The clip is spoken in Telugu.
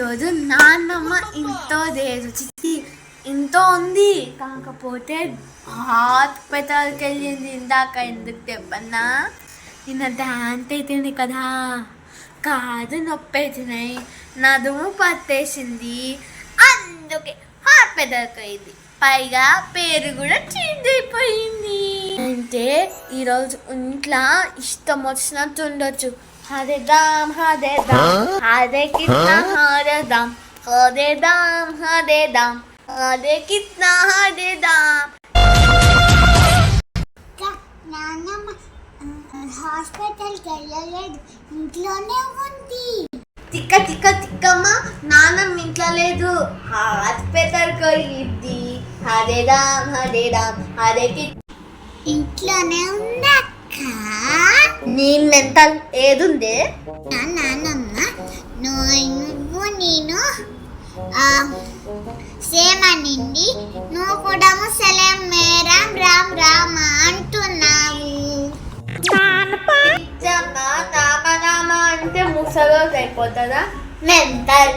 ఈరోజు నాన్నమ్మ ఇంతో లేదు చిట్టి ఇంతో ఉంది. కాకపోతే హాస్పిటల్కి వెళ్ళింది ఇందాక ఎందుకు చెప్పన్నా నిన్న డాన్స్ అయితేనే కదా. కాదు నొప్పి అవుతున్నాయి నదుము పట్టేసింది. అందుకే హాస్పిటల్కి అయింది పైగా పేరు కూడా చేంజ్ అయిపోయింది. అంటే ఈరోజు ఇంట్లో ఇష్టం వచ్చినట్టు ఉండొచ్చు. హరే దామ్ హరే దామ్ హరే కృష్ణ హరే దామ్ హరే దామ్ హరే దామ్ హరే కృష్ణ హరే దామ్ నాన్నమ్మ హాస్పిటల్కి వెళ్ళలేదు ఇంట్లోనే ఉంది. తిక్క తిక్క తిక్కమ్మ నాన్నమ్మ ఇంట్లో లేదు. హాస్పిటల్కి వెళ్ళిద్ది హరే రామ్ హరే రామ్ హరే ఇంట్లోనే ఉందక్క? నీ మెంటల్ ఏదుందే? నా నాన్నమ్మ నువ్వు నేను ఆ, సేమ్ అనింది నువ్వు కూడా ముసలేం మేరాం రామ్ రామ అంటున్నావు. నిజంగా నామ నామ అంటే ముసలోకి అయిపోతుందా మెంటల్